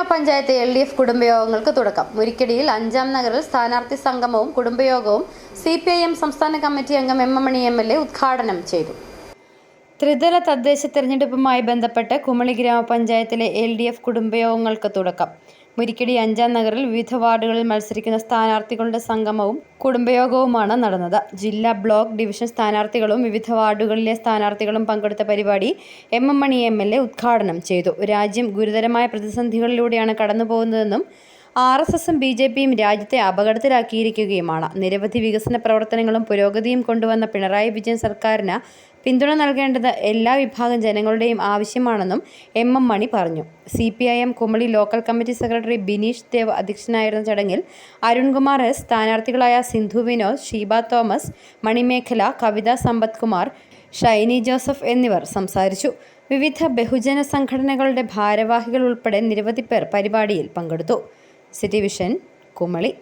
ഗ്രാമപഞ്ചായത്ത് L D F കുടുംബയോഗങ്ങൾക്ക് തുടക്കം. മുരിക്കടിയിൽ അഞ്ചാം നഗറിൽ സ്ഥാനാർത്ഥി സംഗമവും കുടുംബയോഗവും സി പി ഐ എം സംസ്ഥാന കമ്മിറ്റി അംഗം M M Mani M L A ഉദ്ഘാടനം ചെയ്തു. ത്രിതല തദ്ദേശ തെരഞ്ഞെടുപ്പുമായി ബന്ധപ്പെട്ട് കുമളി ഗ്രാമപഞ്ചായത്തിലെ എൽ ഡി എഫ് കുടുംബയോഗങ്ങൾക്ക് തുടക്കം. മുരിക്കടി അഞ്ചാം നഗറിൽ വിവിധ വാർഡുകളിൽ മത്സരിക്കുന്ന സ്ഥാനാർത്ഥികളുടെ സംഗമവും കുടുംബയോഗവുമാണ് നടന്നത്. ജില്ലാ ബ്ലോക്ക് ഡിവിഷൻ സ്ഥാനാർത്ഥികളും വിവിധ വാർഡുകളിലെ സ്ഥാനാർത്ഥികളും പങ്കെടുത്ത പരിപാടി M M Mani M L A ഉദ്ഘാടനം ചെയ്തു. രാജ്യം ഗുരുതരമായ പ്രതിസന്ധികളിലൂടെയാണ് കടന്നുപോകുന്നതെന്നും ആർ എസ് എസും ബി ജെ പിയും രാജ്യത്തെ അപകടത്തിലാക്കിയിരിക്കുകയുമാണ്. നിരവധി വികസന പ്രവർത്തനങ്ങളും പുരോഗതിയും കൊണ്ടുവന്ന പിണറായി വിജയൻ സർക്കാരിന് പിന്തുണ നൽകേണ്ടത് എല്ലാ വിഭാഗം ജനങ്ങളുടെയും ആവശ്യമാണെന്നും എം എം മണി പറഞ്ഞു. C P I M Kumily local committee secretary Bineesh Dev അധ്യക്ഷനായിരുന്ന ചടങ്ങിൽ അരുൺകുമാർ എസ് സ്ഥാനാർത്ഥികളായ സിന്ധു വിനോദ് ഷീബ തോമസ് മണിമേഖല കവിത സമ്പത് കുമാർ ഷൈനി ജോസഫ് എന്നിവർ സംസാരിച്ചു. വിവിധ ബഹുജന സംഘടനകളുടെ ഭാരവാഹികൾ ഉൾപ്പെടെ നിരവധി പേർ പരിപാടിയിൽ പങ്കെടുത്തു. City vision Kumily.